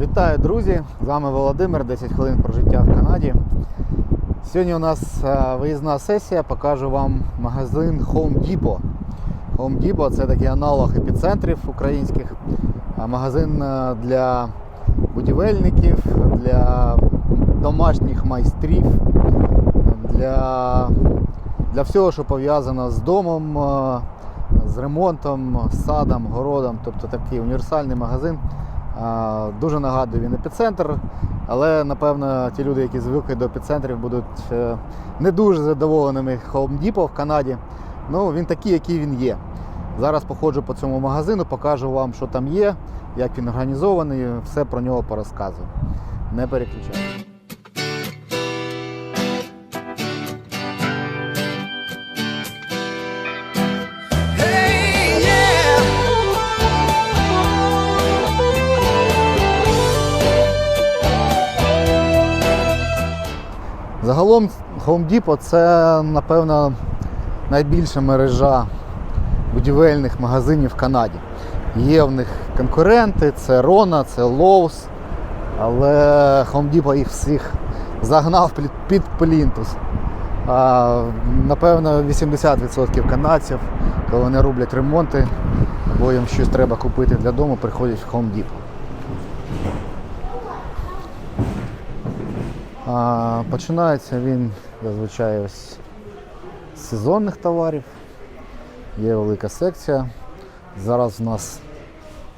Вітаю, друзі! З вами Володимир, 10 хвилин про життя в Канаді. Сьогодні у нас е, виїзна сесія, покажу вам магазин Home Depot. Home Depot це такий аналог епіцентрів українських. Магазин е, для будівельників, для домашніх майстрів, для, для всього, що пов'язано з домом, е, з ремонтом, з садом, городом. Тобто такий універсальний магазин. Дуже нагадує він епіцентр, але напевно ті люди, які звикли до епіцентрів, будуть не дуже задоволеними Home в Канаді. Ну, він такий, який він є. Зараз походжу по цьому магазину, покажу вам, що там є, як він організований, все про нього порозказую. Не переключайте. Загалом Home Depot це, напевно, найбільша мережа будівельних магазинів в Канаді. Є в них конкуренти, це Rona, це Lowe's, але Home Depot їх всіх загнав під плінтус. А, напевно, 80% канадців, коли вони роблять ремонти, або їм щось треба купити для дому, приходять в Home Depot. А, починається він зазвичай ось з сезонних товарів. Є велика секція. Зараз в нас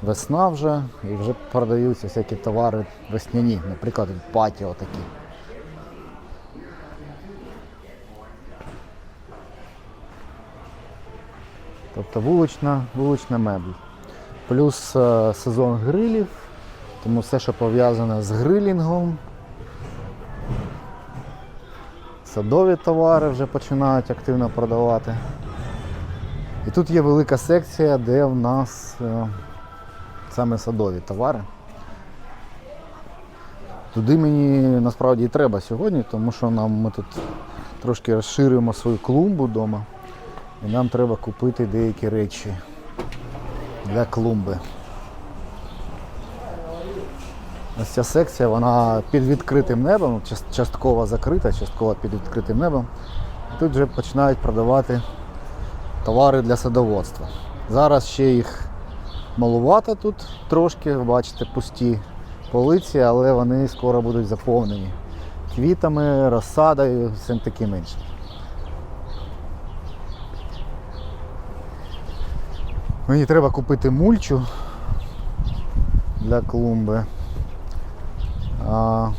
весна вже і вже продаються всякі товари весняні, наприклад, патіо такі. Тобто вулична, вулична мебель. Плюс е, сезон грилів, тому все, що пов'язане з грилінгом, Садові товари вже починають активно продавати. І тут є велика секція, де в нас е, саме садові товари. Туди мені насправді і треба сьогодні, тому що нам ми тут трошки розширюємо свою клумбу вдома. І нам треба купити деякі речі для клумби. Ось ця секція, вона під відкритим небом, частково закрита, частково під відкритим небом. Тут вже починають продавати товари для садоводства. Зараз ще їх малувато тут трошки, бачите, пусті полиці, але вони скоро будуть заповнені квітами, розсадою, всім таким іншим. Мені треба купити мульчу для клумби. А,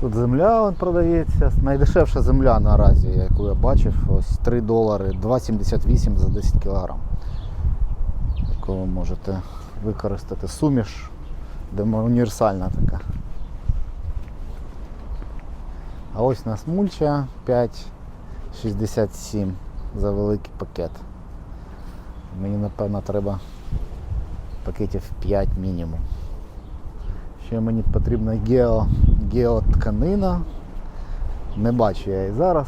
тут земля от продається. Найдешевша земля наразі, яку я бачив, ось 3 долари, 2,78 за 10 кг. Яку ви можете використати суміш, де універсальна така. А ось нас мульча 5,67 за великий пакет. Мені напевно треба пакетів 5 мінімум. Ще мені потрібна гео, геотканина. Не бачу я її зараз.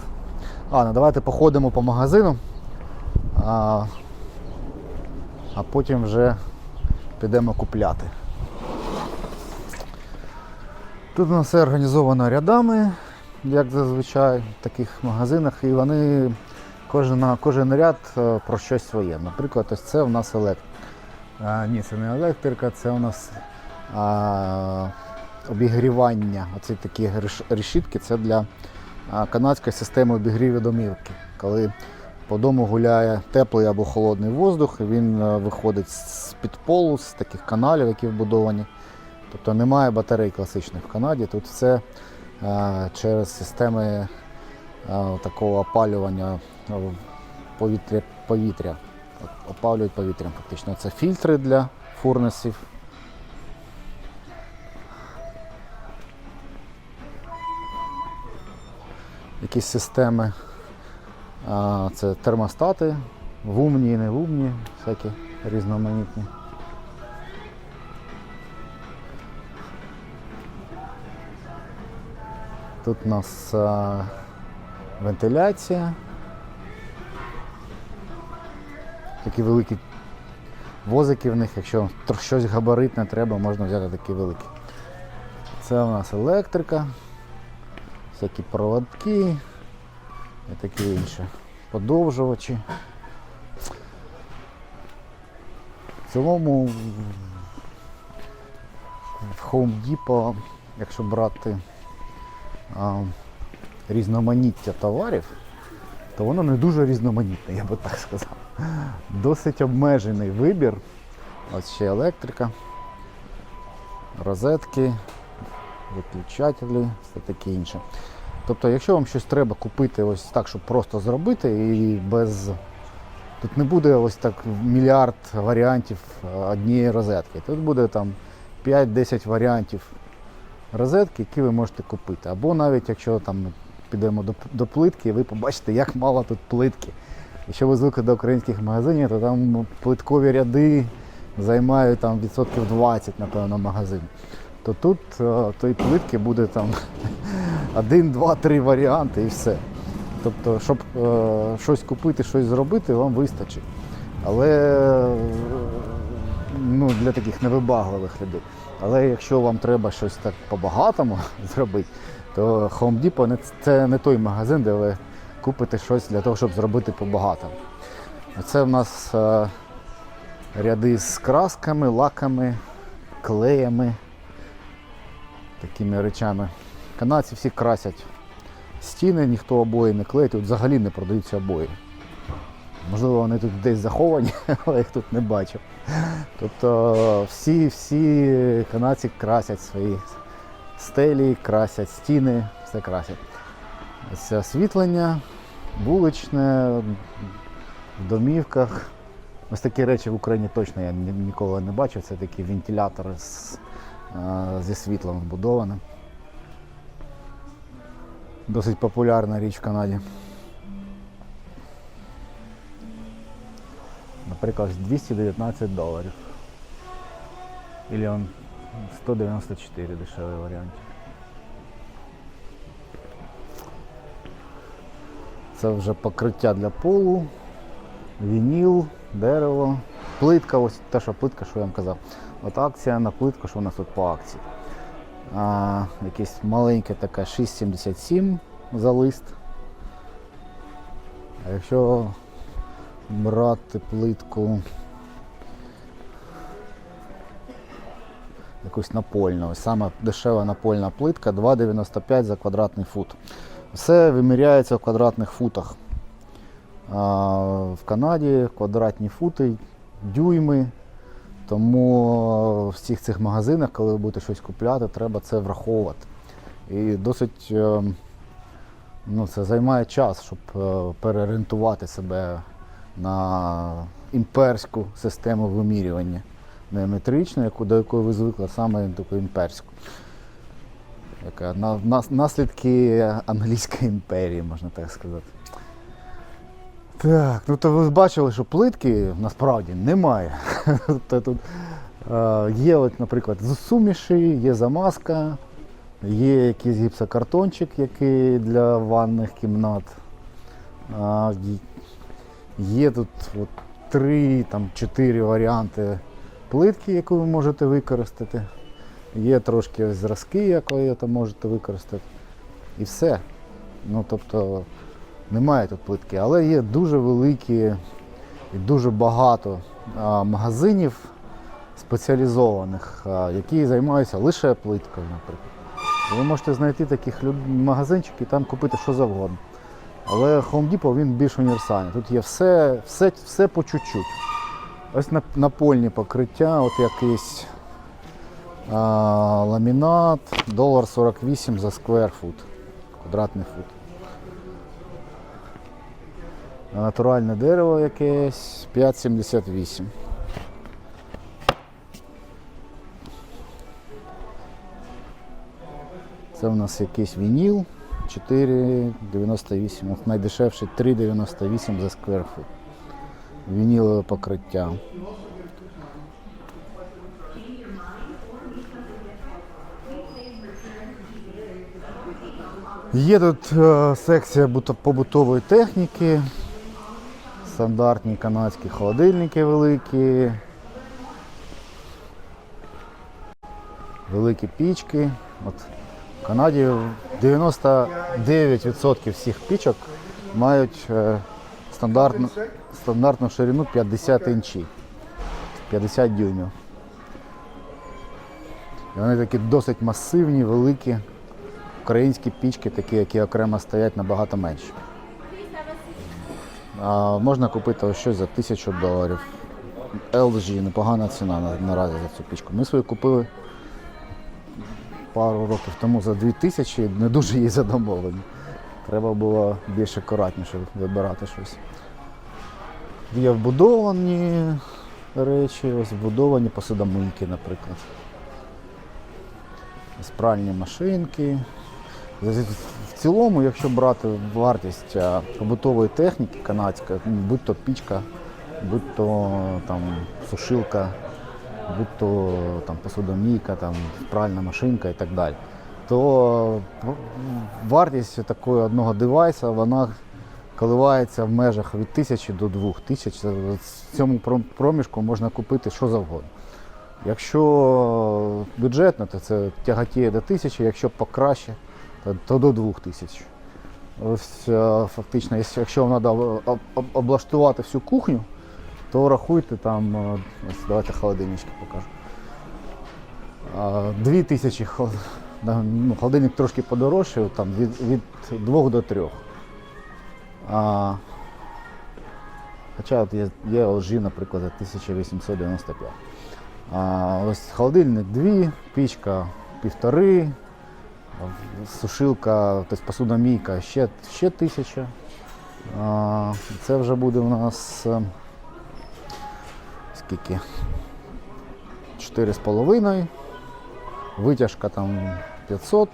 А, давайте походимо по магазину. А, а потім вже підемо купляти. Тут у нас все організовано рядами, як зазвичай в таких магазинах, і вони кожен, кожен ряд е, про щось своє. Наприклад, ось це у нас електрика. Ні, це не електрика, це у нас обігрівання. Оці такі решітки це для канадської системи обігріву домівки. Коли по дому гуляє теплий або холодний воздух, він е, виходить з-під полу, з таких каналів, які вбудовані. Тобто немає батарей класичних в Канаді. Тут все е, через системи е, такого опалювання повітря, повітря. Опалюють повітрям фактично. Це фільтри для фурнесів. Якісь системи. Це термостати, вумні і не вумні, всякі різноманітні. Тут у нас а, вентиляція. Такі великі возики в них, якщо щось габаритне треба, можна взяти такі великі. Це у нас електрика, всякі проводки і таке інше. Подовжувачі. В цілому в- Home Depot, якщо брати а, різноманіття товарів, то воно не дуже різноманітне, я би так сказав. Досить обмежений вибір. Ось ще електрика, розетки, виключателі, все таке інше. Тобто, якщо вам щось треба купити ось так, щоб просто зробити, і без. Тут не буде ось так мільярд варіантів е, однієї розетки. Тут буде там 5-10 варіантів розетки, які ви можете купити. Або навіть якщо там підемо до, до плитки, ви побачите, як мало тут плитки. Якщо ви звикли до українських магазинів, то там плиткові ряди займають там відсотків 20, напевно, магазин. То тут е, тої плитки буде там один, два, три варіанти і все. Тобто, щоб е, щось купити, щось зробити, вам вистачить. Але е, ну, для таких невибагливих людей. Але якщо вам треба щось так по-багатому зробити, то Home Depot це не той магазин, де ви купите щось для того, щоб зробити по-багатому. Це в нас ряди з красками, лаками, клеями, такими речами. Канадці всі красять стіни, ніхто обої не клеїть, тут взагалі не продаються обої. Можливо, вони тут десь заховані, але їх тут не бачив. Тобто всі, всі канадці красять свої стелі, красять стіни, все красять. Ось освітлення, вуличне, в домівках. Ось такі речі в Україні точно я ніколи не бачив. Це такі вентилятори з, зі світлом вбудовані. Досить популярна річ в Канаді. Наприклад, 219 доларів. Ілі он 194 дешевий варіант. Це вже покриття для полу, вініл, дерево, плитка, ось те, що плитка, що я вам казав. От акція на плитку, що у нас тут по акції. А, якесь маленьке таке 6,77 за лист. А якщо брати плитку якусь напольну, саме дешева напольна плитка 2,95 за квадратний фут. Все виміряється в квадратних футах. А, в Канаді квадратні фути, дюйми. Тому в всіх цих магазинах, коли ви будете щось купляти, треба це враховувати. І досить е, ну, це займає час, щоб е, переорієнтувати себе на імперську систему вимірювання. Не метричну, яку, до якої ви звикли, саме таку імперську. Яка на, нас- наслідки англійської імперії, можна так сказати. Так, ну то ви бачили, що плитки насправді немає. Тобто тут е, є, от, наприклад, суміші, є замазка, є якийсь гіпсокартончик, який для ванних кімнат. Є тут от, три, там, чотири варіанти плитки, яку ви можете використати. Є трошки зразки, які ви можете використати. І все. Ну, тобто, немає тут плитки, але є дуже великі і дуже багато магазинів спеціалізованих, які займаються лише плиткою, наприклад. Ви можете знайти таких магазинчиків і там купити що завгодно. Але Home Depot він більш універсальний. Тут є все, все, все по чуть-чуть. Ось нап- напольні покриття, от якийсь а, ламінат, долар 48 за сквер фут, квадратний фут. Натуральне дерево якесь 5,78. Це в нас якийсь вініл 4,98. От Найдешевший 3,98 за сквер фут. Вінілове покриття. Є тут е, секція буто- побутової техніки, стандартні канадські холодильники великі, великі пічки. От В Канаді 99% всіх пічок мають е, стандартну стандартну ширину 50 інчів, 50 дюймів. І Вони такі досить масивні, великі. Українські пічки, такі, які окремо стоять набагато менше. А, можна купити ось щось за тисячу доларів. LG, непогана ціна на- наразі за цю пічку. Ми свою купили пару років тому за 2000, не дуже її задоволені. Треба було більш акуратніше вибирати щось. Є вбудовані речі, ось вбудовані посудомийки, наприклад. Спральні машинки. В цілому, якщо брати вартість побутової техніки канадської, будь то пічка, будь то там сушилка, будь то там посудомійка, там пральна машинка і так далі, то ну, вартість такого одного девайса вона коливається в межах від тисячі до двох тисяч. В цьому проміжку можна купити що завгодно. Якщо бюджетно, то це тяготіє до тисячі, якщо покраще, то, до двох тисяч. Ось е, фактично, якщо- вам треба облаштувати всю кухню, то рахуйте там, е, ось давайте холодильнички покажу. А, Дві тисячі хол- да, ну, холодильник трошки подорожчав, там від, від двох до трьох. А, хоча от є, є LG, наприклад, за 1895. А, ось холодильник дві, пічка півтори, сушилка, тобто посудомійка ще, ще тисяча. Це вже буде у нас е, скільки? 4,5. Витяжка там 500,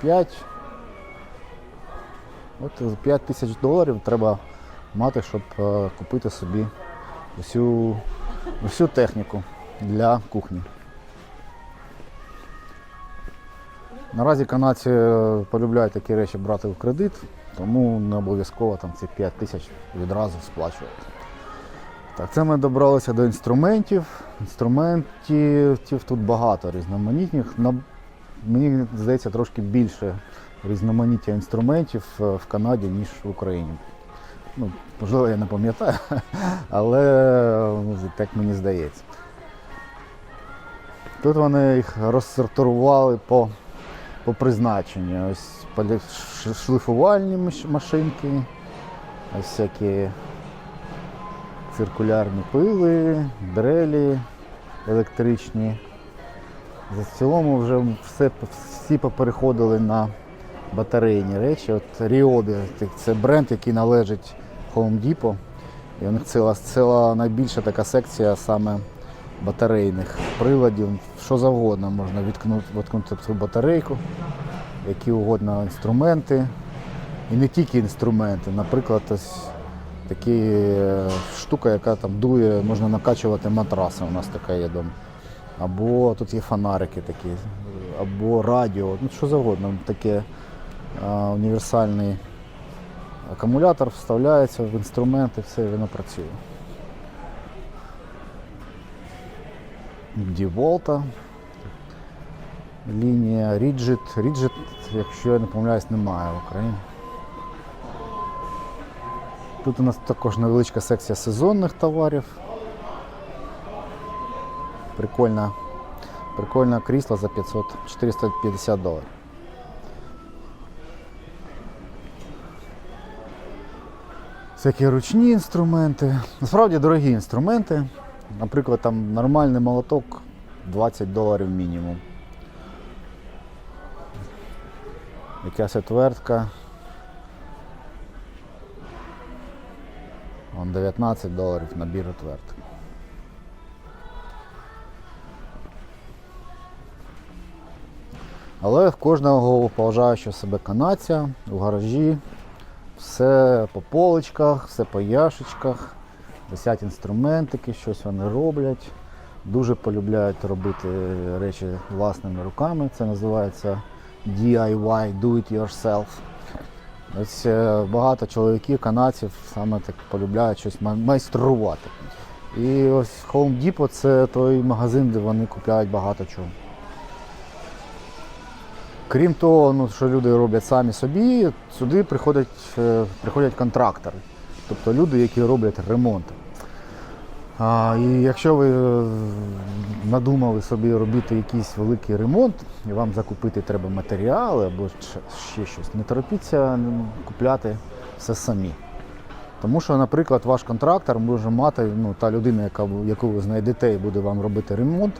5. От 5 тисяч доларів треба мати, щоб е, купити собі усю, усю техніку для кухні. Наразі канадці е, полюбляють такі речі брати в кредит, тому не обов'язково там ці 5 тисяч відразу сплачувати. Так, це ми добралися до інструментів. Інструментів тут багато різноманітних. На- Мені здається, трошки більше різноманіття інструментів е, в Канаді, ніж в Україні. Ну, можливо, я не пам'ятаю, але так мені здається. Тут вони їх розсортували по, по призначенню. Ось полі- ш- шліфувальні маш- машинки, ось всякі циркулярні пили, дрелі електричні. В цілому вже все, всі попереходили на батарейні речі. От Ryobi – це бренд, який належить Home Depot. І у них ціла, ціла найбільша така секція саме батарейних приладів. Що завгодно можна відкнути, відкнути цю батарейку, які угодно інструменти. І не тільки інструменти. Наприклад, ось такі е, штука, яка там дує, можна накачувати матраси. У нас така є вдома. Або тут є фонарики такі, або радіо, ну що завгодно. Таке а, універсальний акумулятор вставляється в інструмент і все, воно працює. Діволта. Лінія Rigid. Rigid, якщо я не помиляюсь, немає в Україні. Тут у нас також невеличка секція сезонних товарів. Прикольна, прикольне крісло за 500, 450 доларів. Всякі ручні інструменти. Насправді дорогі інструменти. Наприклад, там нормальний молоток 20 доларів мінімум. Якась отвертка. Вон 19 доларів набір отверток. Але в кожного поважаючого себе канадця у гаражі все по поличках, все по яшечках, висять інструментики, щось вони роблять. Дуже полюбляють робити речі власними руками. Це називається DIY, do it yourself. Ось е, багато чоловіків, канадців саме так полюбляють щось майструвати. І ось Home Depot це той магазин, де вони купляють багато чого. Крім того, ну, що люди роблять самі собі, сюди приходять, е, приходять контрактори, тобто люди, які роблять ремонт. А, і якщо ви е, надумали собі робити якийсь великий ремонт, і вам закупити треба матеріали або ще- щось, не торопіться купляти все самі. Тому що, наприклад, ваш контрактор може мати, ну, та людина, яка, яку ви знайдете і буде вам робити ремонт,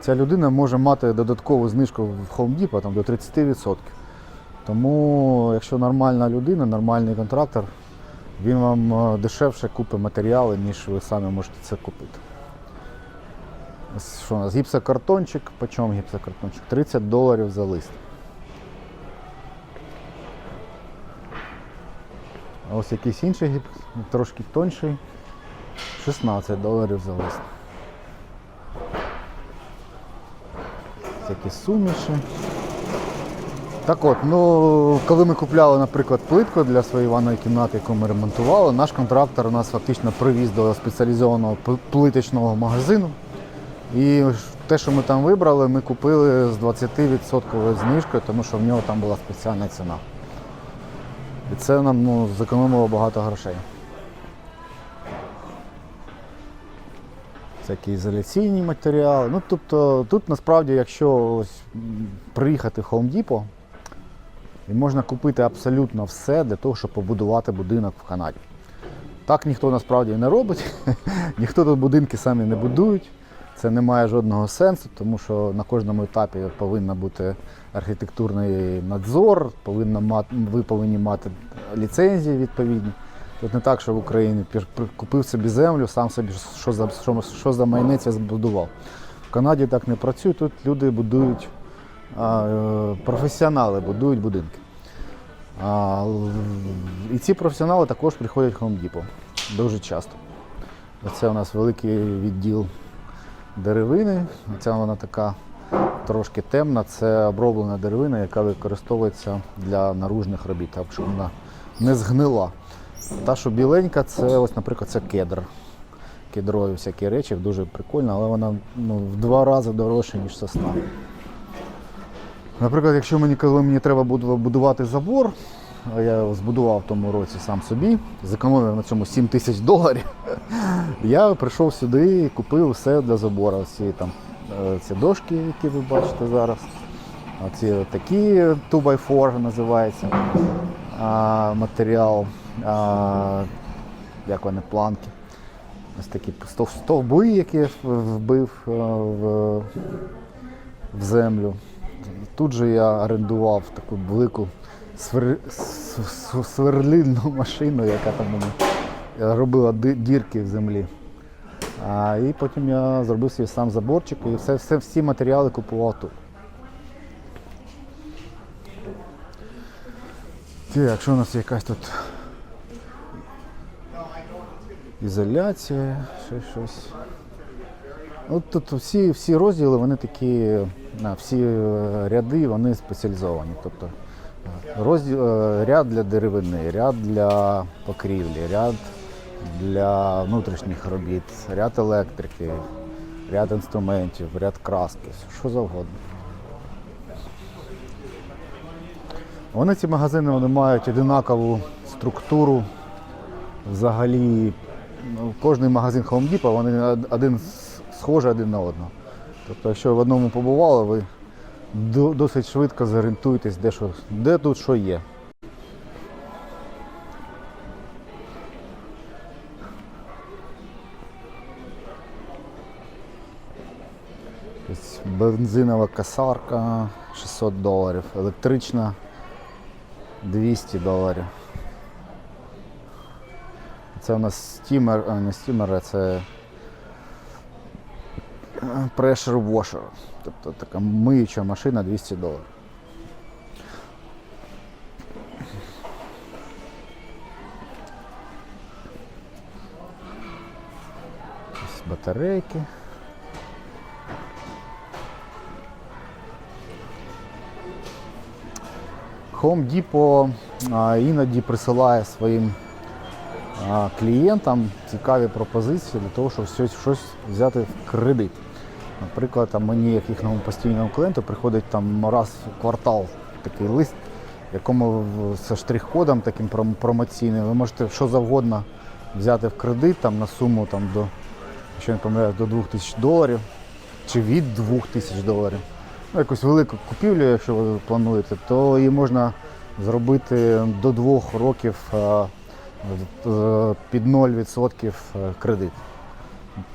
ця людина може мати додаткову знижку в Home Depot там, до 30%. Тому, якщо нормальна людина, нормальний контрактор, він вам е, дешевше купить матеріали, ніж ви самі можете це купити. Що у нас? Гіпсокартончик. По чому гіпсокартончик? 30 доларів за лист. А ось якийсь інший гіпс, трошки тонший. 16 доларів за лист. Всякі суміші. Так от, ну коли ми купляли, наприклад, плитку для своєї ванної кімнати, яку ми ремонтували, наш контрактор нас фактично привіз до спеціалізованого пл- плиточного магазину. І те, що ми там вибрали, ми купили з 20% знижкою, тому що в нього там була спеціальна ціна. І це нам ну, зекономило багато грошей. Всякі ізоляційні матеріали. Ну, тобто, тут насправді, якщо ось, приїхати в Home Depot, і можна купити абсолютно все для того, щоб побудувати будинок в Канаді. Так ніхто насправді не робить, ніхто тут будинки самі не будують. Це не має жодного сенсу, тому що на кожному етапі повинен бути архітектурний надзор, повинна мати, ви повинні мати ліцензії відповідні. Тут не так, що в Україні купив собі землю, сам собі що за, що, що за майнець збудував. В Канаді так не працює, тут люди будують, професіонали будують будинки. І ці професіонали також приходять в Home Depot дуже часто. Оце у нас великий відділ деревини. Ця вона така трошки темна. Це оброблена деревина, яка використовується для наружних робіт, так щоб вона не згнила. Та, що біленька, це ось, наприклад, це кедр. Кедрові всякі речі, дуже прикольно, але вона ну, в два рази дорожча, ніж сосна. Наприклад, якщо мені коли мені треба буду- будувати забор, а я збудував в тому році сам собі, зекономив на цьому 7 тисяч доларів. Я прийшов сюди і купив все для забору. Ці, там, е, ці дошки, які ви бачите зараз. Ці такі 2x4 називається а, матеріал, а, як вони, планки. Ось такі стов- стовби, які я вбив е, в, в землю. Тут же я орендував таку велику свер... сверлильну машину, яка там мені робила дірки в землі. А, і потім я зробив свій сам заборчик і все, все, всі матеріали купував тут. Так, якщо у нас якась тут ізоляція, ще щось. От тут всі, всі розділи, вони такі, на, всі е, ряди вони спеціалізовані. Тобто е, розділ, е, ряд для деревини, ряд для покрівлі, ряд для внутрішніх робіт, ряд електрики, ряд інструментів, ряд краски, що завгодно. Вони ці магазини вони мають одинакову структуру. Взагалі, ну, кожний магазин Home Depot, вони один схожий один на одного. Тобто, якщо в одному побували, ви досить швидко зорієнтуєтесь, де, що, де тут що є. Бензинова касарка 600 доларів, електрична 200 доларів. Це у нас стімер, а не стімер, а це pressure washer. Тобто така миюча машина 200 доларів. Батарейки. Home Depot іноді присилає своїм клієнтам цікаві пропозиції для того, щоб щось взяти в кредит. Наприклад, там мені, як їхньому постійному клієнту, приходить там раз в квартал такий лист, в якому в- з штрих-кодом таким промоційним ви можете що завгодно взяти в кредит там, на суму там, до, якщо не помиляюсь, до 2000 доларів чи від 2000 доларів. Ну, якусь велику купівлю, якщо ви плануєте, то її можна зробити до двох років е, під 0% кредит.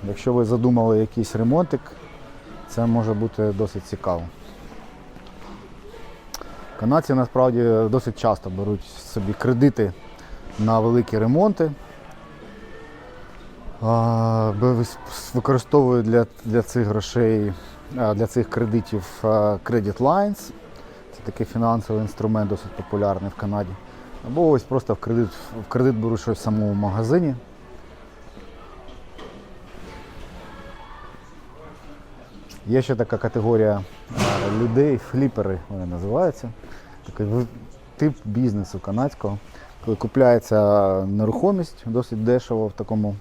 Якщо ви задумали якийсь ремонтик, це може бути досить цікаво. Канадці насправді досить часто беруть собі кредити на великі ремонти. Використовують для, для цих грошей, для цих кредитів Credit Lines. Це такий фінансовий інструмент, досить популярний в Канаді. Або ось просто в кредит, в кредит беруть щось в самому магазині. Є ще така категорія е, людей, фліпери вони називаються. Такий тип бізнесу канадського, коли купляється нерухомість досить дешево в такому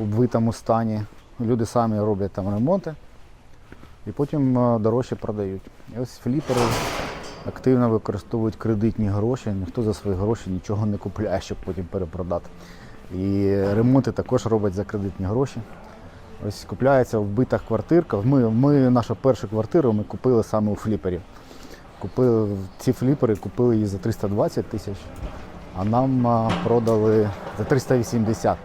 обвитому стані. Люди самі роблять там ремонти і потім е, дорожче продають. І ось фліпери активно використовують кредитні гроші. Ніхто за свої гроші нічого не купляє, щоб потім перепродати. І ремонти також роблять за кредитні гроші. Ось купляється в битах квартирках. Ми, ми нашу першу квартиру ми купили саме у фліпері. Купили, ці фліпери купили її за 320 тисяч, а нам продали за 380.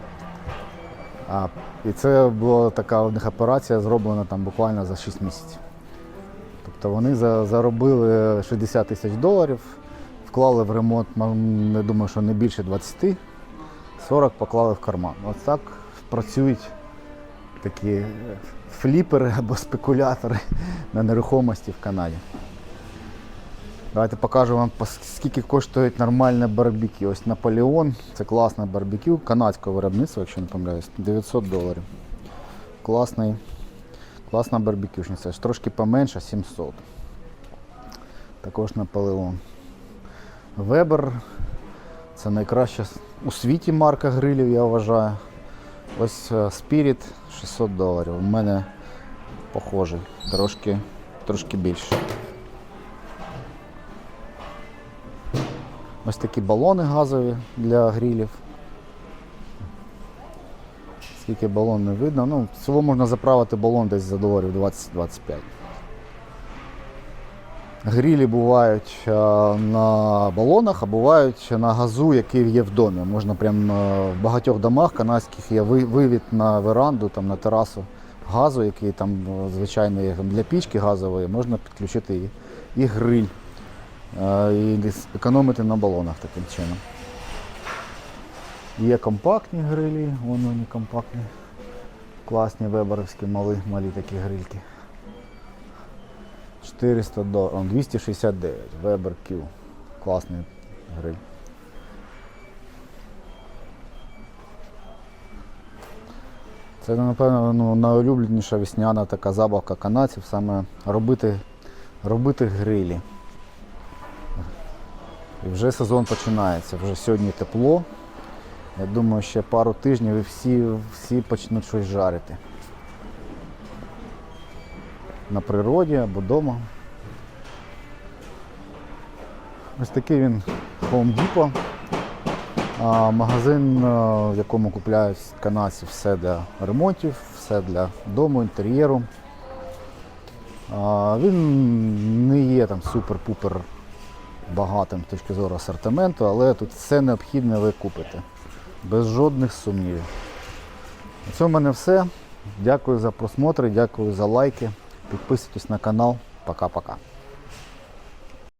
А, і це була така у них операція, зроблена там буквально за 6 місяців. Тобто вони за, заробили 60 тисяч доларів, вклали в ремонт, я думаю, що не більше 20, 40 поклали в карман. Ось так працюють такі е, фліпери або спекулятори на нерухомості в Канаді. Давайте покажу вам, скільки коштує нормальне барбекю. Ось Наполеон, це класне барбекю канадського виробництва, якщо не помиляюсь, 900 доларів. Класний, класна барбекюшниця, трошки поменше 700. Також Наполеон. Вебер це найкраща у світі марка грилів, я вважаю. Ось е, Spirit 600 доларів. У мене похожий, трошки, трошки більше. Ось такі балони газові для грілів. Скільки балон не видно. Ну, всього можна заправити балон десь за доларів 20-25. Грілі бувають е, на балонах, а бувають на газу, який є в домі. Можна прямо е, в багатьох домах канадських є вивід на веранду, там, на терасу газу, який там е, звичайно є для пічки газової, можна підключити і, і гриль. І економити на балонах таким чином. Є компактні грилі, вон вони компактні. Класні веберовські малі, малі такі грильки. 400 доларів, 269, Weber Q. Класний гриль. Це, напевно, ну, найулюбленіша весняна така забавка канадців, саме робити, робити грилі. І вже сезон починається. Вже сьогодні тепло. Я думаю, ще пару тижнів і всі, всі почнуть щось жарити. На природі або вдома. Ось такий він Home Depot. А, Магазин, в якому купляють канадці все для ремонтів, все для дому, інтер'єру. Він не є там супер-пупер багатим з точки зору асортименту, але тут все необхідне ви купите. Без жодних сумнівів. На цьому в мене все. Дякую за просмотри, дякую за лайки. Підписуйтесь на канал. Пока-пока.